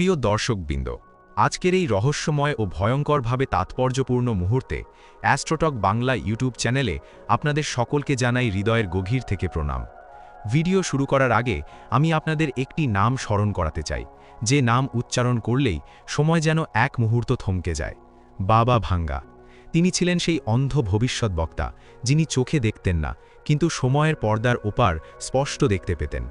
প্রিয় দর্শকবৃন্দ, আজকের এই রহস্যময় ও ভয়ঙ্করভাবে তাৎপর্যপূর্ণ মুহূর্তে অ্যাস্ট্রোটক বাংলা ইউটিউব চ্যানেলে আপনাদের সকলকে জানাই হৃদয়ের গভীর থেকে প্রণাম। ভিডিও শুরু করার আগে আমি আপনাদের একটি নাম স্মরণ করাতে চাই, যে নাম উচ্চারণ করলেই সময় যেন এক মুহূর্ত থমকে যায়। বাবা ভাঙ্গা। তিনি ছিলেন সেই অন্ধ ভবিষ্যৎ বক্তা যিনি চোখে দেখতেন না, কিন্তু সময়ের পর্দার ওপার স্পষ্ট দেখতে পেতেন।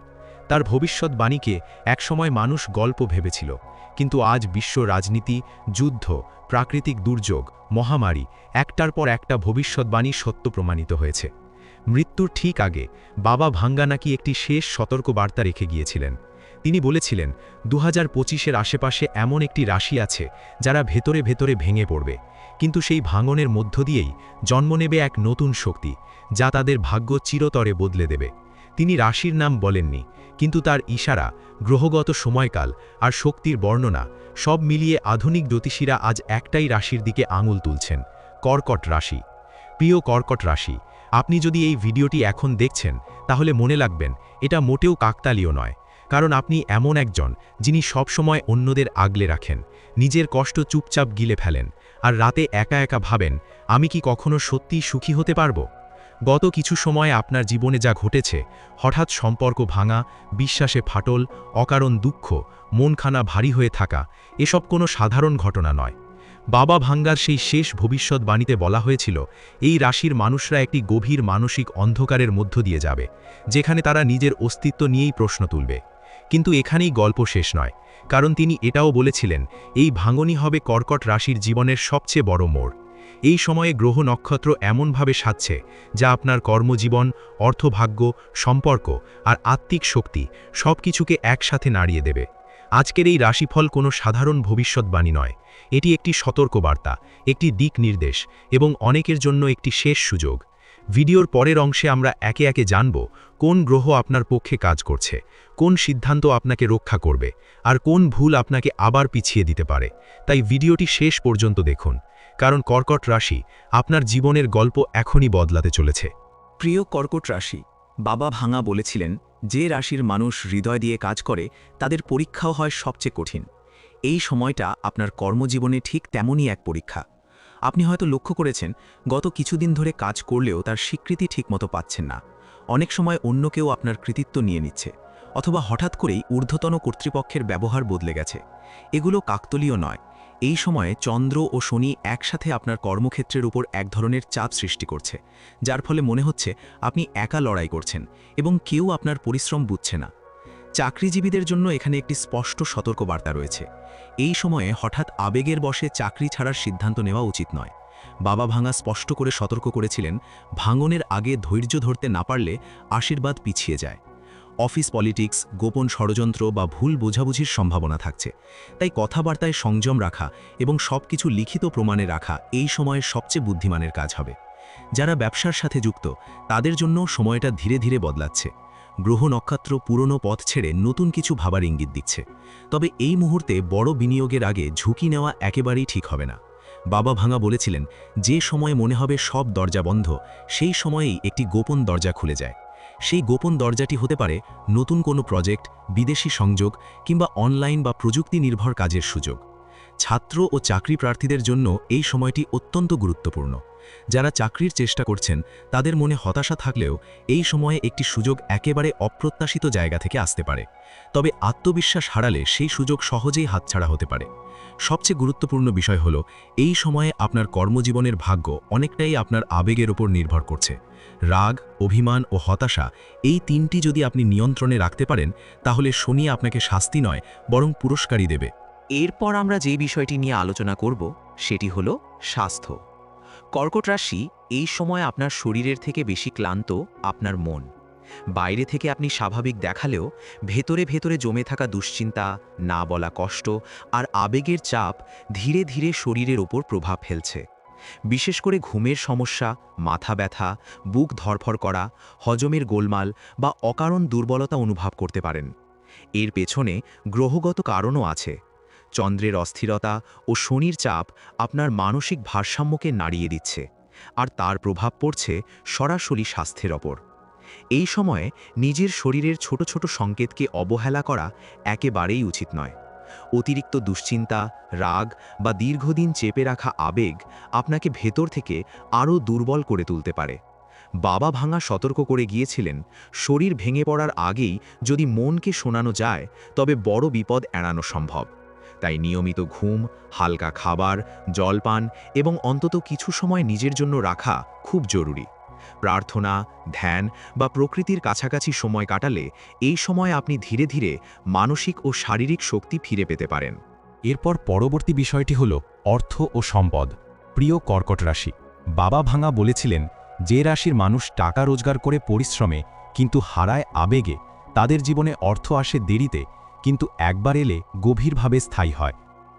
তার ভবিষ্যৎবাণীকে একসময় মানুষ গল্প ভেবেছিল, কিন্তু আজ বিশ্ব রাজনীতি, যুদ্ধ, প্রাকৃতিক দুর্যোগ, মহামারী, একটার পর একটা ভবিষ্যৎবাণী সত্য প্রমাণিত হয়েছে। মৃত্যুর ঠিক আগে বাবা ভাঙ্গা নাকি একটি শেষ সতর্ক বার্তা রেখে গিয়েছিলেন। তিনি বলেছিলেন দু হাজার পঁচিশের আশেপাশে এমন একটি রাশি আছে যারা ভেতরে ভেতরে ভেঙে পড়বে, কিন্তু সেই ভাঙনের মধ্য দিয়েই জন্ম নেবে এক নতুন শক্তি, যা তাদের ভাগ্য চিরতরে বদলে দেবে। তিনি রাশির নাম বলেননি, কিন্তু তার ইশারা, গ্রহগত সময়কাল আর শক্তির বর্ণনা সব মিলিয়ে আধুনিক জ্যোতিষীরা আজ একটাই রাশির দিকে আঙুল তুলছেন, কর্কট রাশি। প্রিয় কর্কট রাশি, আপনি যদি এই ভিডিওটি এখন দেখছেন, তাহলে মনে লাগবেন এটা মোটেও কাকতালীয় নয়, কারণ আপনি এমন একজন যিনি সবসময় অন্যদের আগলে রাখেন, নিজের কষ্ট চুপচাপ গিলে ফেলেন, আর রাতে একা একা ভাবেন, আমি কি কখনো সত্যিই সুখী হতে পারব? গত কিছু সময় আপনার জীবনে যা ঘটেছে, হঠাৎ সম্পর্ক ভাঙা, বিশ্বাসে ফাটল, অকারণ দুঃখ, মনখানা ভারী হয়ে থাকা, এসব কোনো সাধারণ ঘটনা নয়। বাবা ভাঙ্গার সেই শেষ ভবিষ্যৎবাণীতে বলা হয়েছিল, এই রাশির মানুষরা একটি গভীর মানসিক অন্ধকারের মধ্য দিয়ে যাবে, যেখানে তারা নিজের অস্তিত্ব নিয়েই প্রশ্ন তুলবে। কিন্তু এখানেই গল্প শেষ নয়, কারণ তিনি এটাও বলেছিলেন, এই ভাঙনই হবে কর্কট রাশির জীবনের সবচেয়ে বড় মোড়। এই সময়ে গ্রহ নক্ষত্র এমনভাবে সাজছে যা আপনার কর্মজীবন, অর্থভাগ্য, সম্পর্ক আর আত্মিক শক্তি সব কিছুকে একসাথে নাড়িয়ে দেবে। আজকের এই রাশিফল কোনো সাধারণ ভবিষ্যৎবাণী নয়। এটি একটি সতর্কবার্তা, একটি দিক নির্দেশ এবং অনেকের জন্য একটি শেষ সুযোগ। ভিডিওর পরের অংশে আমরা একে একে জানব কোন গ্রহ আপনার পক্ষে কাজ করছে, কোন সিদ্ধান্ত আপনাকে রক্ষা করবে, আর কোন ভুল আপনাকে আবার পিছিয়ে দিতে পারে। তাই ভিডিওটি শেষ পর্যন্ত দেখুন। কারণ কর্কট রাশি আপনার জীবনের গল্প এখনই বদলাতে চলেছে। প্রিয় কর্কট রাশি, বাবা ভাঙা বলেছিলেন যে রাশির মানুষ হৃদয় দিয়ে কাজ করে, তাদের পরীক্ষাও হয় সবচেয়ে কঠিন। এই সময়টা আপনার কর্মজীবনে ঠিক তেমনই এক পরীক্ষা। আপনি হয়তো লক্ষ্য করেছেন, গত কিছুদিন ধরে কাজ করলেও তার স্বীকৃতি ঠিকমতো পাচ্ছেন না। অনেক সময় অন্য কেউ আপনার কৃতিত্ব নিয়ে নিচ্ছে, অথবা হঠাৎ করেই ঊর্ধ্বতন কর্তৃপক্ষের ব্যবহার বদলে গেছে। এগুলো কাকতলীয় নয় এই সময়ে চন্দ্র ও শনি একসাথে আপনার কর্মক্ষেত্রের উপর এক ধরনের চাপ সৃষ্টি করছে, যার ফলে মনে হচ্ছে আপনি একা লড়াই করছেন এবং কেউ আপনার পরিশ্রম বুঝছে না। চাকরিজীবীদের জন্য এখানে একটি স্পষ্ট সতর্কবার্তা রয়েছে। এই সময়ে হঠাৎ আবেগের বসে চাকরি ছাড়ার সিদ্ধান্ত নেওয়া উচিত নয়। বাবা ভাঙা স্পষ্ট করে সতর্ক করেছিলেন, ভাঙনের আগে ধৈর্য ধরতে না পারলে আশীর্বাদ পিছিয়ে যায়। অফিস পলিটিক্স, গোপন ষড়যন্ত্র বা ভুল বোঝাবুঝির সম্ভাবনা থাকছে। তাই কথাবার্তায় সংযম রাখা এবং সব কিছু লিখিত প্রমাণে রাখা এই সময়ে সবচেয়ে বুদ্ধিমানের কাজ হবে। যারা ব্যবসার সাথে যুক্ত, তাদের জন্য সময়টা ধীরে ধীরে বদলাচ্ছে। গ্রহ নক্ষত্র পুরনো পথ ছেড়ে নতুন কিছু ভাবার ইঙ্গিত দিচ্ছে। তবে এই মুহূর্তে বড় বিনিয়োগের আগে ঝুঁকি নেওয়া একেবারেই ঠিক হবে না। বাবা ভাঙা বলেছিলেন, যে সময়ে মনে হবে সব দরজা বন্ধ, সেই সময়েই একটি গোপন দরজা খুলে যায়। সেই গোপন দরজাটি হতে পারে নতুন কোনো প্রজেক্ট, বিদেশি সংযোগ কিংবা অনলাইন বা প্রযুক্তি নির্ভর কাজের সুযোগ। ছাত্র ও চাকরি প্রার্থীদের জন্য এই সময়টি অত্যন্ত গুরুত্বপূর্ণ। যারা চাকরির চেষ্টা করছেন, তাদের মনে হতাশা থাকলেও এই সময়ে একটি সুযোগ একেবারে অপ্রত্যাশিত জায়গা থেকে আসতে পারে। তবে আত্মবিশ্বাস হারালে সেই সুযোগ সহজেই হাতছাড়া হতে পারে। সবচেয়ে গুরুত্বপূর্ণ বিষয় হল, এই সময়ে আপনার কর্মজীবনের ভাগ্য অনেকটাই আপনার আবেগের ওপর নির্ভর করছে। রাগ, অভিমান ও হতাশা এই তিনটি যদি আপনি নিয়ন্ত্রণে রাখতে পারেন, তাহলে শনি আপনাকে শাস্তি নয়, বরং পুরস্কারই দেবে। এরপর আমরা যে বিষয়টি নিয়ে আলোচনা করব, সেটি হল স্বাস্থ্য। কর্কট রাশি এই সময় আপনার শরীরের থেকে বেশি ক্লান্ত আপনার মন। বাইরে থেকে আপনি স্বাভাবিক দেখালেও ভেতরে ভেতরে জমে থাকা দুশ্চিন্তা, না বলা কষ্ট আর আবেগের চাপ ধীরে ধীরে শরীরের ওপর প্রভাব ফেলছে। বিশেষ করে ঘুমের সমস্যা, মাথা ব্যথা, বুক ধরফর করা, হজমের গোলমাল বা অকারণ দুর্বলতা অনুভব করতে পারেন। এর পেছনে গ্রহগত কারণও আছে। চন্দ্রের অস্থিরতা ও শনির চাপ আপনার মানসিক ভারসাম্যকে নাড়িয়ে দিচ্ছে, আর তার প্রভাব পড়ছে সরাসরি স্বাস্থ্যের ওপর। এই সময়ে নিজের শরীরের ছোট ছোট সংকেতকে অবহেলা করা একেবারেই উচিত নয়। অতিরিক্ত দুশ্চিন্তা, রাগ বা দীর্ঘদিন চেপে রাখা আবেগ আপনাকে ভেতর থেকে আরও দুর্বল করে তুলতে পারে। বাবা ভাঙা সতর্ক করে গিয়েছিলেন, শরীর ভেঙে পড়ার আগেই যদি মনকে শোনানো যায়, তবে বড় বিপদ এড়ানো সম্ভব। তাই নিয়মিত ঘুম, হালকা খাবার, জলপান এবং অন্তত কিছু সময় নিজের জন্য রাখা খুব জরুরি। প্রার্থনা, ধ্যান বা প্রকৃতির কাছাকাছি সময় কাটালে এই সময় আপনি ধীরে ধীরে মানসিক ও শারীরিক শক্তি ফিরে পেতে পারেন। এরপর পরবর্তী বিষয়টি হল অর্থ ও সম্পদ। প্রিয় কর্কট রাশি, বাবা ভাঙা বলেছিলেন, যে রাশির মানুষ টাকা রোজগার করে পরিশ্রমে কিন্তু হারায় আবেগে, তাদের জীবনে অর্থ আসে দেরিতে কিন্তু একবার এলে গভীরভাবে স্থায়ী হয়।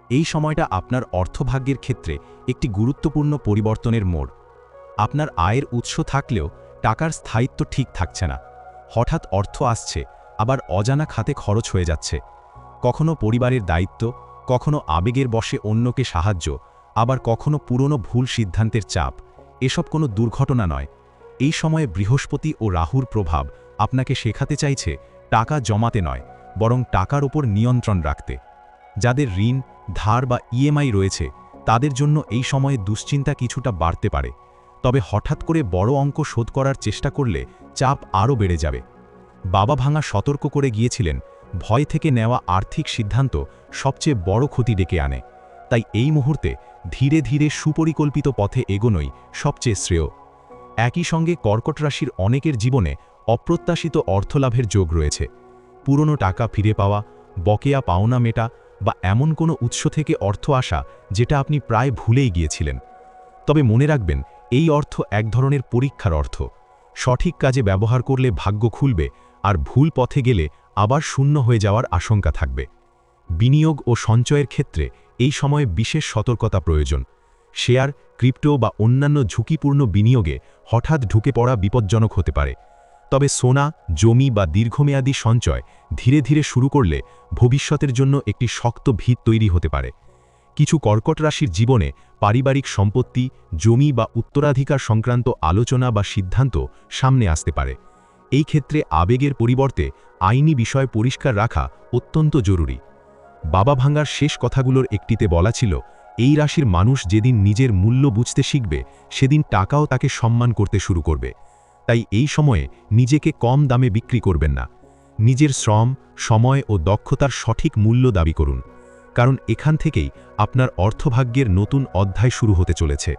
এই সময়টা আপনার অর্থভাগ্যের ক্ষেত্রে একটি গুরুত্বপূর্ণ পরিবর্তনের মোড়। আপনার আয়ের উৎস থাকলেও টাকার স্থায়িত্ব ঠিক থাকছে না। হঠাৎ অর্থ আসছে, আবার অজানা খাতে খরচ হয়ে যাচ্ছে। কখনো পরিবারের দায়িত্ব, কখনো আবেগের বশে অন্যকে সাহায্য, আবার কখনো পুরনো ভুল সিদ্ধান্তের চাপ। এসব কোনো দুর্ঘটনা নয়। এই সময়ে বৃহস্পতি ও রাহুর প্রভাব আপনাকে শেখাতে চাইছে, টাকা জমাতে নয়। বরং টাকার ওপর নিয়ন্ত্রণ রাখতে। যাদের ঋণ, ধার বা ইএমআই রয়েছে, তাদের জন্য এই সময়ে দুশ্চিন্তা কিছুটা বাড়তে পারে। তবে হঠাৎ করে বড় অঙ্ক শোধ করার চেষ্টা করলে চাপ আরও বেড়ে যাবে। বাবা ভাঙা সতর্ক করে গিয়েছিলেন, ভয় থেকে নেওয়া আর্থিক সিদ্ধান্ত সবচেয়ে বড় ক্ষতি ডেকে আনে। তাই এই মুহূর্তে ধীরে ধীরে সুপরিকল্পিত পথে এগোনোই সবচেয়ে শ্রেয়। একই সঙ্গে কর্কট রাশির অনেকের জীবনে অপ্রত্যাশিত অর্থলাভের যোগ রয়েছে। পুরনো টাকা ফিরে পাওয়া, বকেয়া পাওনা মেটা বা এমন কোনো উৎস থেকে অর্থ আসা যেটা আপনি প্রায় ভুলেই গিয়েছিলেন। তবে মনে রাখবেন, এই অর্থ এক ধরনের পরীক্ষার অর্থ। সঠিক কাজে ব্যবহার করলে ভাগ্য খুলবে আর ভুল পথে গেলে আবার শূন্য হয়ে যাওয়ার আশঙ্কা থাকবে। বিনিয়োগ ও সঞ্চয়ের ক্ষেত্রে এই সময়ে বিশেষ সতর্কতা প্রয়োজন। শেয়ার, ক্রিপ্টো বা অন্যান্য ঝুঁকিপূর্ণ বিনিয়োগে হঠাৎ ঢুকে পড়া বিপজ্জনক হতে পারে। তবে সোনা, জমি বা দীর্ঘমেয়াদী সঞ্চয় ধীরে ধীরে শুরু করলে ভবিষ্যতের জন্য একটি শক্ত ভিত তৈরি হতে পারে। কিছু কর্কট রাশির জীবনে পারিবারিক সম্পত্তি, জমি বা উত্তরাধিকার সংক্রান্ত আলোচনা বা সিদ্ধান্ত সামনে আসতে পারে। এই ক্ষেত্রে আবেগের পরিবর্তে আইনি বিষয় পরিষ্কার রাখা অত্যন্ত জরুরি। বাবা ভাঙ্গার শেষ কথাগুলোর একটিতে বলা ছিল, এই রাশির মানুষ যেদিন নিজের মূল্য বুঝতে শিখবে, সেদিন টাকাও তাকে সম্মান করতে শুরু করবে। তাই এই সময়ে নিজেকে কম দামে বিক্রি করবেন না। নিজের শ্রম, সময় ও দক্ষতার সঠিক মূল্য দাবি করুন। কারণ এখান থেকেই আপনার অর্থভাগ্যের নতুন অধ্যায় শুরু হতে চলেছে।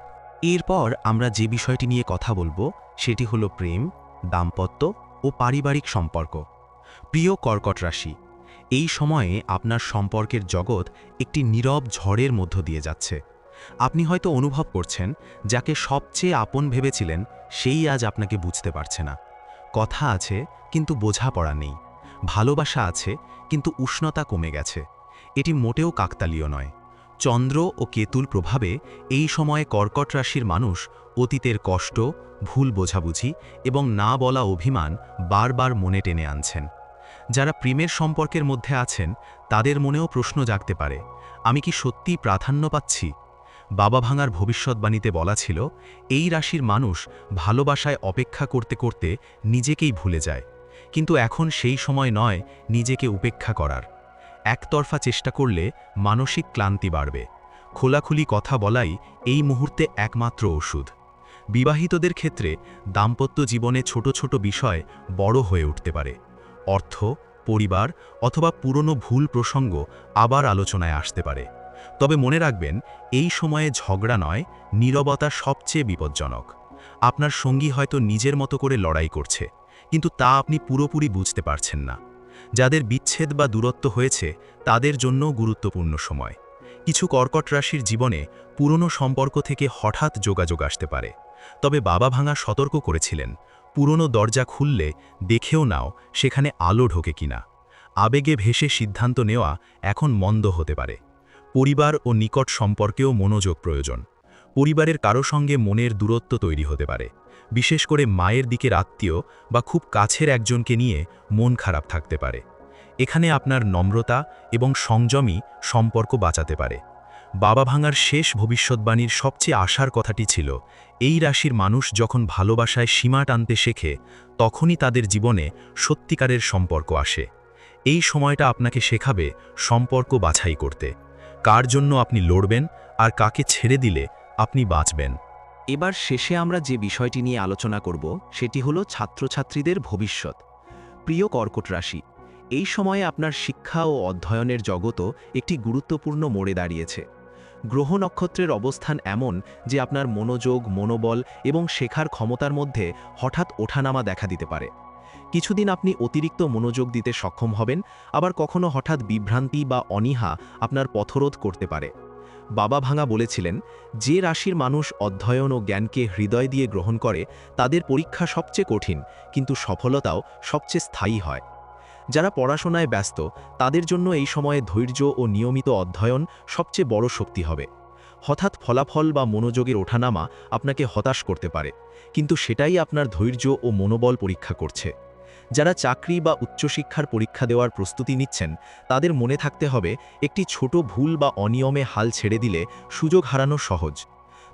এরপর আমরা যে বিষয়টি নিয়ে কথা বলব, সেটি হলো প্রেম, দাম্পত্য ও পারিবারিক সম্পর্ক। প্রিয় কর্কট রাশি, এই সময়ে আপনার সম্পর্কের জগৎ একটি নীরব ঝড়ের মধ্য দিয়ে যাচ্ছে। আপনি হয়তো অনুভব করছেন, যাকে সবচেয়ে আপন ভেবেছিলেন, সেই আজ আপনাকে বুঝতে পারছে না। কথা আছে, কিন্তু বোঝাপড়া নেই। ভালোবাসা আছে, কিন্তু উষ্ণতা কমে গেছে। এটি মোটেও কাকতালীয় নয়। চন্দ্র ও কেতুল প্রভাবে এই সময়ে কর্কট রাশির মানুষ অতীতের কষ্ট, ভুল বোঝাবুঝি এবং না বলা অভিমান বারবার মনে টেনে আনছেন। যারা প্রেমের সম্পর্কের মধ্যে আছেন, তাদের মনেও প্রশ্ন জাগতে পারে, আমি কি সত্যিই প্রাধান্য পাচ্ছি? বাবা ভাঙার ভবিষ্যৎবাণীতে বলা ছিল, এই রাশির মানুষ ভালোবাসায় অপেক্ষা করতে করতে নিজেকেই ভুলে যায়। কিন্তু এখন সেই সময় নয় নিজেকে উপেক্ষা করার। একতরফা চেষ্টা করলে মানসিক ক্লান্তি বাড়বে। খোলাখুলি কথা বলাই এই মুহূর্তে একমাত্র ওষুধ। বিবাহিতদের ক্ষেত্রে দাম্পত্য জীবনে ছোট ছোট বিষয় বড় হয়ে উঠতে পারে। অর্থ, পরিবার অথবা পুরনো ভুল প্রসঙ্গ আবার আলোচনায় আসতে পারে। তবে মনে রাখবেন, এই সময়ে ঝগড়া নয়, নীরবতা সবচেয়ে বিপজ্জনক। আপনার সঙ্গী হয়তো নিজের মতো করে লড়াই করছে, কিন্তু তা আপনি পুরোপুরি বুঝতে পারছেন না। যাদের বিচ্ছেদ বা দূরত্ব হয়েছে, তাদের জন্য গুরুত্বপূর্ণ সময়। কিছু কর্কট রাশির জীবনে পুরনো সম্পর্ক থেকে হঠাৎ যোগাযোগ আসতে পারে। তবে বাবা ভাঙা সতর্ক করেছিলেন, পুরনো দরজা খুললে দেখেও নাও সেখানে আলো ঢোকে কিনা। আবেগে ভেসে সিদ্ধান্ত নেওয়া এখন মন্দ হতে পারে। পরিবার ও নিকট সম্পর্কেও মনোযোগ প্রয়োজন। পরিবারের কারও সঙ্গে মনের দূরত্ব তৈরি হতে পারে। বিশেষ করে মায়ের দিকের আত্মীয় বা খুব কাছের একজনকে নিয়ে মন খারাপ থাকতে পারে। এখানে আপনার নম্রতা এবং সংযমই সম্পর্ক বাঁচাতে পারে। বাবা ভাঙার শেষ ভবিষ্যৎবাণীর সবচেয়ে আশার কথাটি ছিল, এই রাশির মানুষ যখন ভালোবাসায় সীমা টানতে শেখে, তখনই তাদের জীবনে সত্যিকারের সম্পর্ক আসে। এই সময়টা আপনাকে শেখাবে সম্পর্ক বাছাই করতে। কার জন্য আপনি লড়বেন আর কাকে ছেড়ে দিলে আপনি বাঁচবেন। এবার শেষে আমরা যে বিষয়টি নিয়ে আলোচনা করব, সেটি হলো ছাত্রছাত্রীদের ভবিষ্যৎ। প্রিয় কর্কট রাশি, এই সময়ে আপনার শিক্ষা ও অধ্যয়নের জগতও একটি গুরুত্বপূর্ণ মোড়ে দাঁড়িয়েছে। গ্রহ নক্ষত্রের অবস্থান এমন যে আপনার মনোযোগ, মনোবল এবং শেখার ক্ষমতার মধ্যে হঠাৎ ওঠানামা দেখা দিতে পারে। কিছুদিন আপনি অতিরিক্ত মনোযোগ দিতে সক্ষম হবেন, আবার কখনো হঠাৎ বিভ্রান্তি বা অনীহা আপনার পথরোধ করতে পারে। বাবা ভাঙা বলেছিলেন, যে রাশির মানুষ অধ্যয়ন ও জ্ঞানকে হৃদয় দিয়ে গ্রহণ করে, তাদের পরীক্ষা সবচেয়ে কঠিন, কিন্তু সফলতাও সবচেয়ে স্থায়ী হয়। যারা পড়াশোনায় ব্যস্ত, তাদের জন্য এই সময়ে ধৈর্য ও নিয়মিত অধ্যয়ন সবচেয়ে বড় শক্তি হবে। হঠাৎ ফলাফল বা মনোযোগের ওঠানামা আপনাকে হতাশ করতে পারে, কিন্তু সেটাই আপনার ধৈর্য ও মনোবল পরীক্ষা করছে। যারা চাকরি বা উচ্চশিক্ষার পরীক্ষা দেওয়ার প্রস্তুতি নিচ্ছেন, তাদের মনে থাকতে হবে একটি ছোট ভুল বা অনিয়মে হাল ছেড়ে দিলে সুযোগ হারানো সহজ।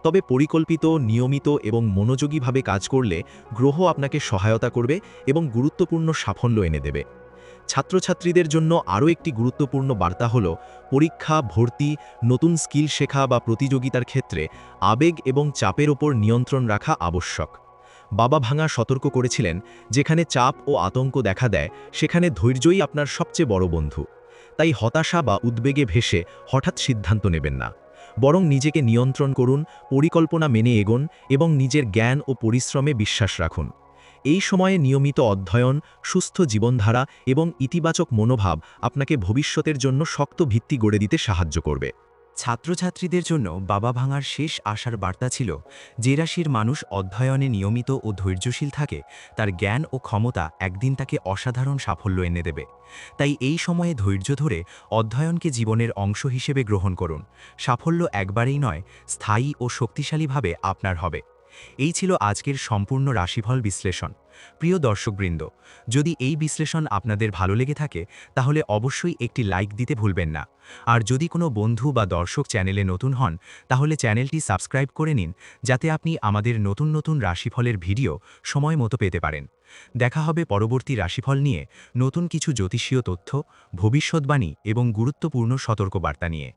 তবে পরিকল্পিত, নিয়মিত এবং মনোযোগীভাবে কাজ করলে গ্রহ আপনাকে সহায়তা করবে এবং গুরুত্বপূর্ণ সাফল্য এনে দেবে। ছাত্রছাত্রীদের জন্য আরও একটি গুরুত্বপূর্ণ বার্তা হল, পরীক্ষা, ভর্তি, নতুন স্কিল শেখা বা প্রতিযোগিতার ক্ষেত্রে আবেগ এবং চাপের ওপর নিয়ন্ত্রণ রাখা আবশ্যক। বাবা ভাঙা সতর্ক করেছিলেন, যেখানে চাপ ও আতঙ্ক দেখা দেয়, সেখানে ধৈর্যই আপনার সবচেয়ে বড় বন্ধু। তাই হতাশা বা উদ্বেগে ভেসে হঠাৎ সিদ্ধান্ত নেবেন না। বরং নিজেকে নিয়ন্ত্রণ করুন, পরিকল্পনা মেনে এগোন এবং নিজের জ্ঞান ও পরিশ্রমে বিশ্বাস রাখুন। এই সময়ে নিয়মিত অধ্যয়ন, সুস্থ জীবনধারা এবং ইতিবাচক মনোভাব আপনাকে ভবিষ্যতের জন্য শক্ত ভিত্তি গড়ে দিতে সাহায্য করবে। ছাত্রছাত্রীদের জন্য বাবা ভাঙার শেষ আশার বার্তা ছিল, যে রাশির মানুষ অধ্যয়নে নিয়মিত ও ধৈর্যশীল থাকে, তার জ্ঞান ও ক্ষমতা একদিন তাকে অসাধারণ সাফল্য এনে দেবে। তাই এই সময়ে ধৈর্য ধরে অধ্যয়নকে জীবনের অংশ হিসেবে গ্রহণ করুন। সাফল্য একবারেই নয়, স্থায়ী ও শক্তিশালীভাবে আপনার হবে। এই ছিল আজকের সম্পূর্ণ রাশিফল বিশ্লেষণ। প্রিয় দর্শকবৃন্দ, যদি এই বিশ্লেষণ আপনাদের ভালো লেগে থাকে, তাহলে অবশ্যই একটি লাইক দিতে ভুলবেন না। আর যদি কোনো বন্ধু বা দর্শক চ্যানেলে নতুন হন, তাহলে চ্যানেলটি সাবস্ক্রাইব করে নিন, যাতে আপনি আমাদের নতুন নতুন রাশিফলের ভিডিও সময় মতো পেতে পারেন। দেখা হবে পরবর্তী রাশিফল নিয়ে নতুন কিছু জ্যোতিষীয় তথ্য, ভবিষ্যৎবাণী এবং গুরুত্বপূর্ণ সতর্কবার্তা নিয়ে।